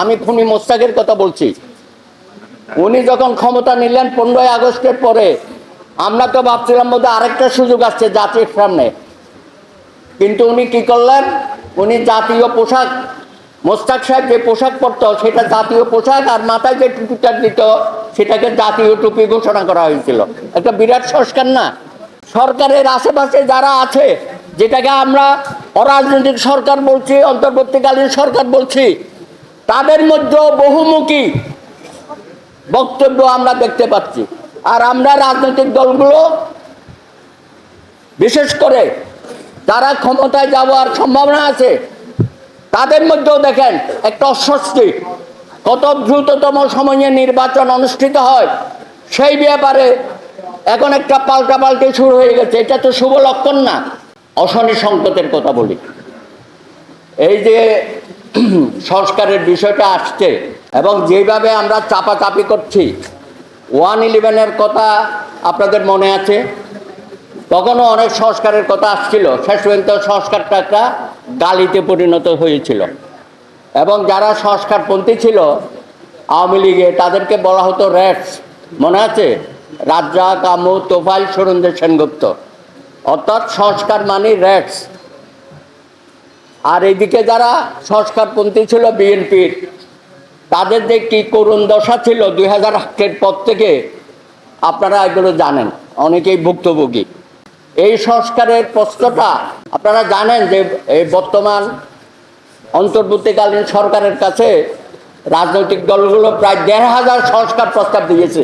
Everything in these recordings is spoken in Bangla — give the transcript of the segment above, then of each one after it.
আমি খুনি মোস্তাকের কথা বলছি। উনি যখন ক্ষমতা নিলেন পনেরোই আগস্টের পরে, আমরা তো ভাবছিলাম বোধহয় আরেকটা সুযোগ আসছে জাতির সামনে। কিন্তু উনি কি করলেন? উনি জাতীয় পোশাক, মোস্তাক সাহেব যে পোশাক পরত সেটা জাতীয় পোশাক আর মাথায় যে টুপিটা দিত, সেটাকে জাতীয় টুপি ঘোষণা করা হয়েছিল। একটা বিরাট সংস্কার না? সরকারের আশেপাশে যারা আছে, যেটাকে আমরা অরাজনৈতিক সরকার বলছি, অন্তর্বর্তীকালীন সরকার বলছি তাদের মধ্যেও বহুমুখী বক্তব্য আমরা দেখতে পাচ্ছি। আর আমরা রাজনৈতিক দলগুলো, বিশেষ করে যারা ক্ষমতায় যাওয়ার সম্ভাবনা আছে, তাদের মধ্যেও দেখেন একটা অস্বস্তি। কত দ্রুততম সময়ে নির্বাচন অনুষ্ঠিত হয়, সেই ব্যাপারে এখন একটা পাল্টা পাল্টাপাল্টি শুরু হয়ে গেছে। এটা তো শুভ লক্ষণ না। অশনি সংকটের কথা বলি। এই যে সংস্কারের বিষয়টা আসছে এবং যেভাবে আমরা চাপাচাপি করছি ওয়ান ইলেভেনের কথা আপনাদের মনে আছে? তখনও অনেক সংস্কারের কথা আসছিল। শেষ পর্যন্ত সংস্কারটা একটা গালিতে পরিণত হয়েছিল। এবং যারা সংস্কারপন্থী ছিল, আওয়ামী লীগে, তাদেরকে বলা হতো র্যাটস মনে আছে? রাজ্জা কামু তোফাইল, সুরেন্দ্র সেনগুপ্ত। অর্থাৎ সংস্কার মানে র্যাটস আর এইদিকে যারা সংস্কারপন্থী ছিল বিএনপির, তাদের যে কি করুণ দশা ছিল দুই হাজার আটের পর থেকে, আপনারা এগুলো জানেন, অনেকেই ভুক্তভোগী। এই সংস্কারের প্রশ্নটা আপনারা জানেন যে এই বর্তমান অন্তর্বর্তীকালীন সরকারের কাছে রাজনৈতিক দলগুলো প্রায় দেড় হাজার সংস্কার প্রস্তাব দিয়েছে।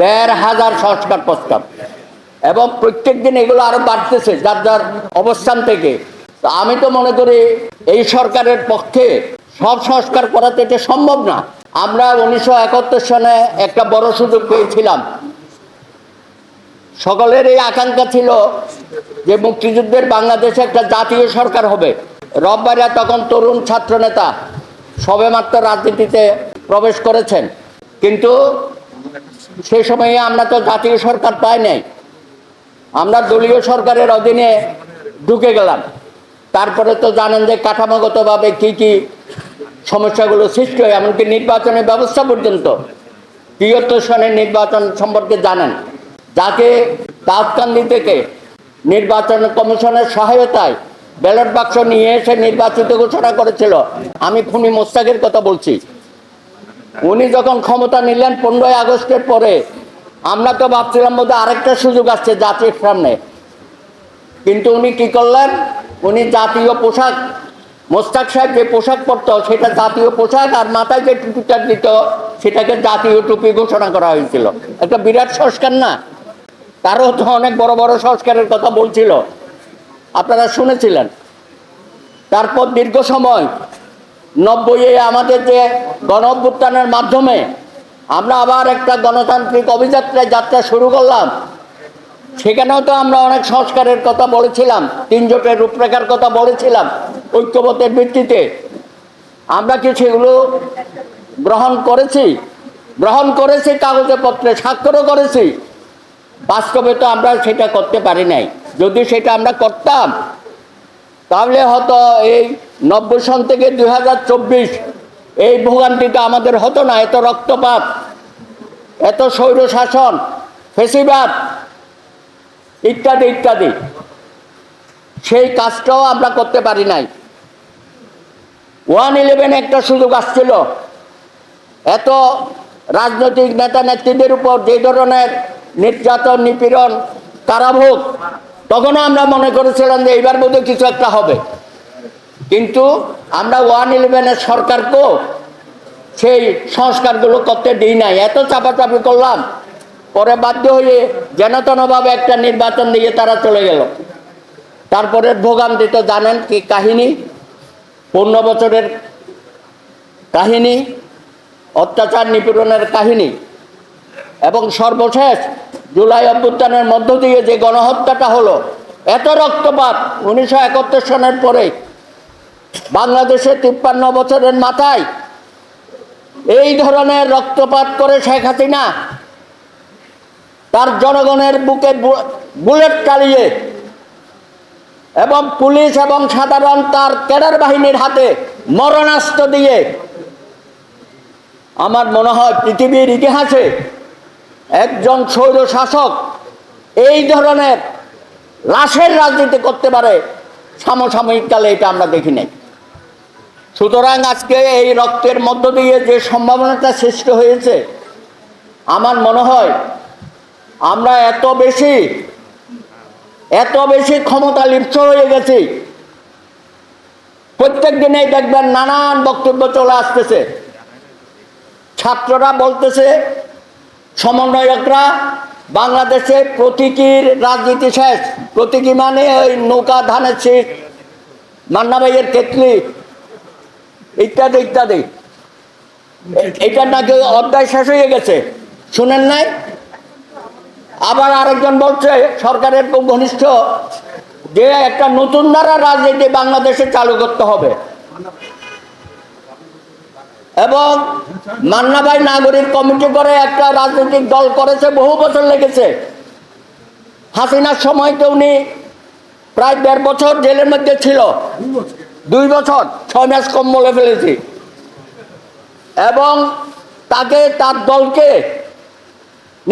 দেড় হাজার সংস্কার প্রস্তাব। এবং প্রত্যেক দিন এগুলো আরও বাড়তেছে, যার যার অবস্থান থেকে। আমি তো মনে করি এই সরকারের পক্ষে সব সংস্কার করা তো এটা সম্ভব না। আমরা উনিশশো একাত্তর সনে একটা বড় সুযোগ পেয়েছিলাম। সকলের এই আকাঙ্ক্ষা ছিল যে মুক্তিযুদ্ধের বাংলাদেশে একটা জাতীয় সরকার হবে। রববারিয়া তখন তরুণ ছাত্র নেতা সবেমাত্র রাজনীতিতে প্রবেশ করেছেন। কিন্তু সেই সময়ে আমরা তো জাতীয় সরকার পাই নাই। আমরা দলীয় সরকারের অধীনে ঢুকে গেলাম। তারপরে তো জানেন যে কাঠামোগতভাবে কি কি সমস্যাগুলো সৃষ্টি হয়, এমনকি নির্বাচনের ব্যবস্থা পর্যন্ত সনের নির্বাচন সম্পর্কে জানেন। যাকে দাউদকান্দি থেকে নির্বাচন কমিশনের সহায়তায় ব্যালট বাক্স নিয়ে এসে নির্বাচিত ঘোষণা করেছিল, আমি খুনি মোস্তাকের কথা বলছি। উনি যখন ক্ষমতা নিলেন পনেরোই আগস্টের পরে, আমরা তো ভাবছিলাম বোধহয় আরেকটা সুযোগ আসছে জাতির সামনে। কিন্তু উনি কি করলেন? উনি জাতীয় পোশাক, মোস্তাক সাহেব যে পোশাক পরত সেটা জাতীয় পোশাক আর মাথায় যে টুপিটা দিত সেটাকে জাতীয় টুপি ঘোষণা করা হয়েছিল। একটা বিরাট সংস্কার না? তারও তো অনেক বড় বড় সংস্কারের কথা বলছিল। আপনারা শুনেছিলেন? তারপর দীর্ঘ সময় নব্বইয়ে আমাদের যে গণ মাধ্যমে আমরা আবার একটা গণতান্ত্রিক অভিযাত্রায় যাত্রা শুরু করলাম। সেখানেও তো আমরা অনেক সংস্কারের কথা বলেছিলাম তিন জোটের রূপরেখার কথা বলেছিলাম ঐক্যবদ্ধের ভিত্তিতে। আমরা কি সেগুলো গ্রহণ করেছি? গ্রহণ করেছি কাগজে পত্রে স্বাক্ষরও করেছি। বাস্তবে তো আমরা সেটা করতে পারি নাই। যদি সেটা আমরা করতাম, তাহলে হয়তো এই নব্বই সন থেকে দুই হাজার চব্বিশ এই ভোগান্তিটা আমাদের হতো না, এত রক্তপাত, এত স্বৈর শাসন ফেসিবাদ ইত্যাদি ইত্যাদি। সেই কাজটাও আমরা করতে পারি নাই। ওয়ান ইলেভেন একটা সুযোগ আসছিল। এত রাজনৈতিক নেতা নেত্রীদের উপর যে ধরনের নির্যাতন, নিপীড়ন কারাভোগ তখনও আমরা মনে করেছিলাম যে এইবার বোধ কিছু একটা হবে। কিন্তু আমরা ওয়ান ইলেভেনের সরকারকেও সেই সংস্কারগুলো করতে দিই নাই। এত চাপাচাপি করলাম পরে বাধ্য হয়ে যেন তেনভাবে একটা নির্বাচন দিয়ে তারা চলে গেল। তারপরে ভোগান্তি তো জানেন কি কাহিনী? পনেরো বছরের কাহিনী, অত্যাচার নিপীড়নের কাহিনী এবং সর্বশেষ জুলাই অভ্যুত্থানের মধ্য দিয়ে যে গণহত্যাটা হলো, এত রক্তপাত উনিশশো একাত্তর সনের পরে বাংলাদেশে তিপ্পান্ন বছরের মাথায় এই ধরনের রক্তপাত করে শেখ হাসিনা তার জনগণের বুকে বুলেট চালিয়ে এবং পুলিশ এবং সাধারণ তার ক্যাডার বাহিনীর হাতে মরণাস্ত্র দিয়ে আমার মনে হয় পৃথিবীর ইতিহাসে একজন স্বৈর শাসক এই ধরনের লাশের রাজনীতি করতে পারে সমসাময়িক কালে এটা আমরা দেখি নাই। সুতরাং আজকে এই রক্তের মধ্য দিয়ে যে সম্ভাবনাটা সৃষ্টি হয়েছে, আমার মনে হয় আমরা এত বেশি এত বেশি ক্ষমতা লিপ্ত হয়ে গেছি। প্রত্যেক দিনেই দেখবেন নানান বক্তব্য চলে আসতেছে। ছাত্ররা বলতেছে, সমন্বয়করা, বাংলাদেশে প্রতীকীর রাজনীতি শেষ। প্রতীকী মানে ওই নৌকা, ধানের শীষ মান্নাবাইয়ের কেতলি ইত্যাদি ইত্যাদি। এটা নাকি অধ্যায় শেষ হয়ে গেছে। শুনেন নাই? আবার আরেকজন বলছে, সরকারের ঘনিষ্ঠ, যে একটা নতুন ধারা রাজনীতি বাংলাদেশে চালু করতে হবে। এবং মান্নাবাই নাগরিক কমিটি করে একটা রাজনৈতিক দল করেছে, বহু বছর লেগেছে। হাসিনার সময় তো উনি প্রায় দেড় বছর জেলের মধ্যে ছিল। দুই বছর, ছয় মাস কম বলে ফেলেছি। এবং তাকে, তার দলকে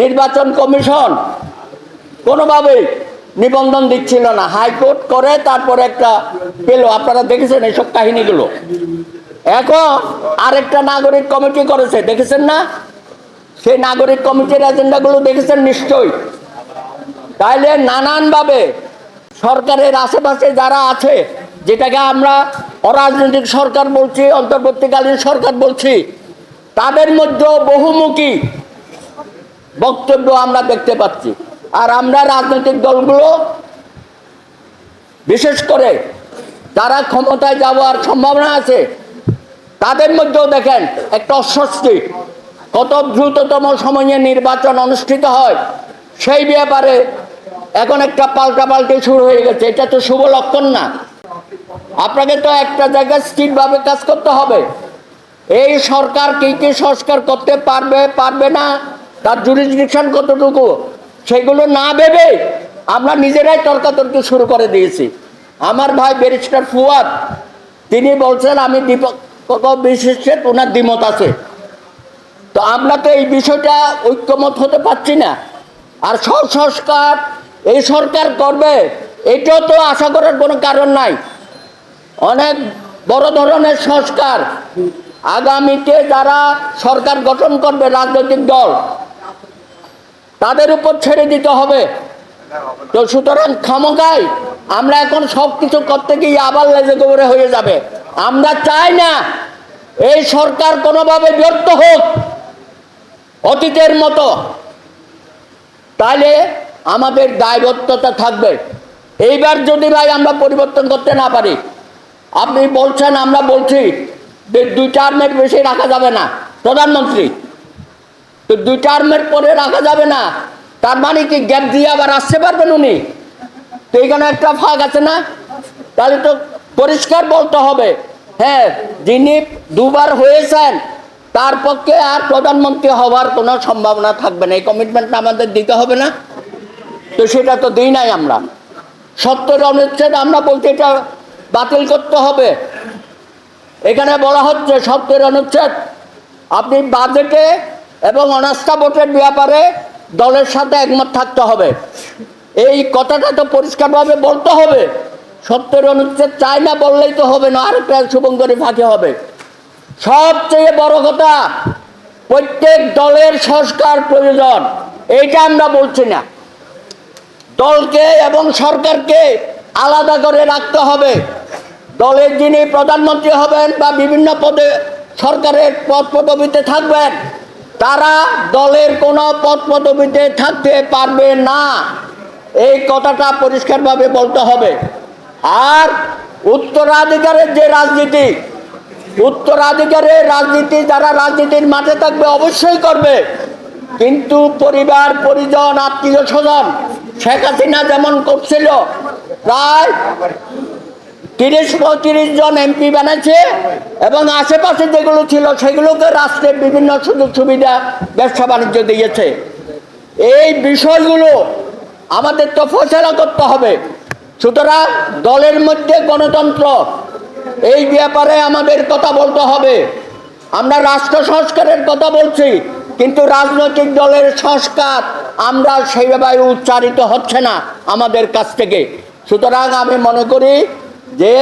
নির্বাচন কমিশন কোনোভাবেই নিবন্ধন দিচ্ছিল না। হাইকোর্ট করে, তারপরে একটা পেল। আপনারা দেখেছেন এইসব কাহিনীগুলো? এখন আরেকটা নাগরিক কমিটি করেছে, দেখেছেন না? সেই নাগরিক কমিটির এজেন্ডাগুলো দেখেছেন নিশ্চয়ই। তাইলে নানানভাবে সরকারের আশেপাশে যারা আছে, যেটাকে আমরা অরাজনৈতিক সরকার বলছি, অন্তর্বর্তীকালীন সরকার বলছি, তাদের মধ্যেও বহুমুখী বক্তব্য আমরা দেখতে পাচ্ছি। আর আমরা রাজনৈতিক দলগুলো, বিশেষ করে যারা ক্ষমতায় যাওয়ার সম্ভাবনা আছে, তাদের মধ্যেও দেখেন একটা অস্বস্তি। কত দ্রুততম সময়ে নির্বাচন অনুষ্ঠিত হয়, সেই ব্যাপারে এখন একটা পাল্টাপাল্টি শুরু হয়ে গেছে। এটা তো শুভ লক্ষণ না। আপনাকে তো একটা জায়গায় স্থিরভাবে কাজ করতে হবে। এই সরকার কি কি সংস্কার করতে পারবে পারবে না তার জুরিসডিকশন কতটুকু, সেগুলো না ভেবে আমরা নিজেরাই তর্কাতর্কি শুরু করে দিয়েছি। আমার ভাই ব্যারিস্টার ফুয়াদ, তিনি বলছেন, আমি দীপক বিশিষ্টের ওনার দ্বিমত আছে। তো আমরা তো এই বিষয়টা ঐক্যমত হতে পারছি না। আর সংস্কার এই সরকার করবে, এটাও তো আশা করার কোনো কারণ নাই। অনেক বড় ধরনের সংস্কার, আগামীতে যারা সরকার গঠন করবে, রাজনৈতিক দল তাদের উপর ছেড়ে দিতে হবে। তো সুতরাং ক্ষমতায় আমরা এখন সব কিছু করতে গিয়ে আবার লেজে গোবরে হয়ে যাবে। আমরা চাই না এই সরকার কোনোভাবে ব্যর্থ হোক অতীতের মতো। তাহলে আমাদের দায়বদ্ধতা থাকবে। এইবার যদি ভাই আমরা পরিবর্তন করতে না পারি, আপনি বলছেন, আমরা বলছি যে দুই চার টার্মের বেশি রাখা যাবে না। প্রধানমন্ত্রী তো দুই টার্মের পরে রাখা যাবে না। তার মানে কি গ্যাপ দিয়ে আবার আসতে পারবেন উনি? তো এখানে একটা ফাঁক আছে না? তাহলে তো পরিষ্কার বলতে হবে। হ্যাঁ যিনি দুবার হয়েছেন, তার পক্ষে আর প্রধানমন্ত্রী হওয়ার কোনো সম্ভাবনা থাকবে না। এই কমিটমেন্টটা আমাদের দিতে হবে না। তো সেটা তো দিই নাই আমরা। সত্তর অনুচ্ছেদ আমরা বলছি এটা বাতিল করতে হবে। এখানে বলা হচ্ছে সত্তর অনুচ্ছেদ। আপনি বাজেটে এবং অনাস্থা ভোটের ব্যাপারে দলের সাথে একমত থাকতে হবে। এই কথাটা তো পরিষ্কারভাবে বলতে হবে। সত্যের অনুচ্ছেদ চাই না বললেই তো হবে না আরেকটা শুভঙ্করী ফাঁকি হবে। সবচেয়ে বড় কথা, প্রত্যেক দলের সংস্কার প্রয়োজন, এইটা আমরা বলছি না। দলকে এবং সরকারকে আলাদা করে রাখতে হবে। দলের যিনি প্রধানমন্ত্রী হবেন বা বিভিন্ন পদে সরকারের পদ পদবিতে থাকবেন তারা দলের কোনো পদ পদবিতে থাকতে পারবে না। এই কথাটা পরিষ্কারভাবে বলতে হবে। আর উত্তরাধিকারের যে রাজনীতি, উত্তরাধিকারের রাজনীতি যারা রাজনীতির মাঠে থাকবে অবশ্যই করবে। কিন্তু পরিবার, পরিজন আত্মীয় স্বজন শেখ হাসিনা যেমন করছিল, প্রায় তিরিশ পঁয়ত্রিশ জন এমপি বানাচ্ছে এবং আশেপাশে যেগুলো ছিল সেগুলোকে রাষ্ট্রের বিভিন্ন সুযোগ সুবিধা, ব্যবসা বাণিজ্য দিয়েছে। এই বিষয়গুলো আমাদের তো ফসলা করতে হবে। সুতরাং দলের মধ্যে গণতন্ত্র, এই ব্যাপারে আমাদের কথা বলতে হবে। আমরা রাষ্ট্র সংস্কারের কথা বলছি, কিন্তু রাজনৈতিক দলের সংস্কার আমরা সেইভাবে উচ্চারিত হচ্ছে না আমাদের কাছ থেকে। সুতরাং আমি মনে করি যে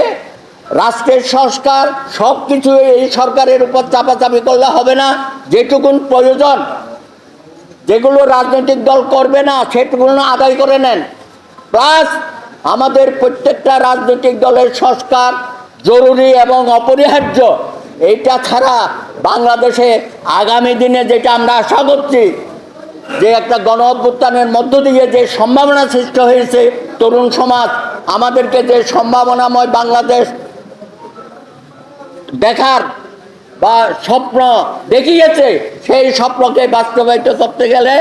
রাষ্ট্রের সংস্কার সব কিছু এই সরকারের উপর চাপাচাপি করলে হবে না, যেটুকুন প্রয়োজন, যেগুলো রাজনৈতিক দল করবে না, সেটুকুন আদায় করে নেন। প্লাস আমাদের প্রত্যেকটা রাজনৈতিক দলের সংস্কার জরুরি এবং অপরিহার্য, এইটা ছাড়া বাংলাদেশে আগামী দিনে যেটা আমরা আশা করছি, যে একটা গণ অভ্যুত্থানের মধ্য দিয়ে যে সম্ভাবনা সৃষ্টি হয়েছে তরুণ সমাজ আমাদেরকে যে সম্ভাবনাময় বাংলাদেশ দেখার বা স্বপ্ন দেখিয়েছে, সেই স্বপ্নকে বাস্তবায়িত করতে গেলে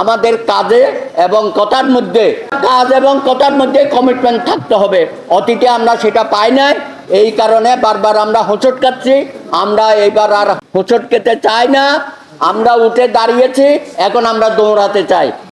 আমাদের কাজে এবং কথার মধ্যে, কাজ এবং কথার মধ্যে কমিটমেন্ট থাকতে হবে। অতীতে আমরা সেটা পাই নাই, এই কারণে বারবার আমরা হোঁচট কাটছি আমরা এইবার আর হোঁচট খেতে চাই না। আমরা উঠে দাঁড়িয়েছি, এখন আমরা দৌড়াতে চাই।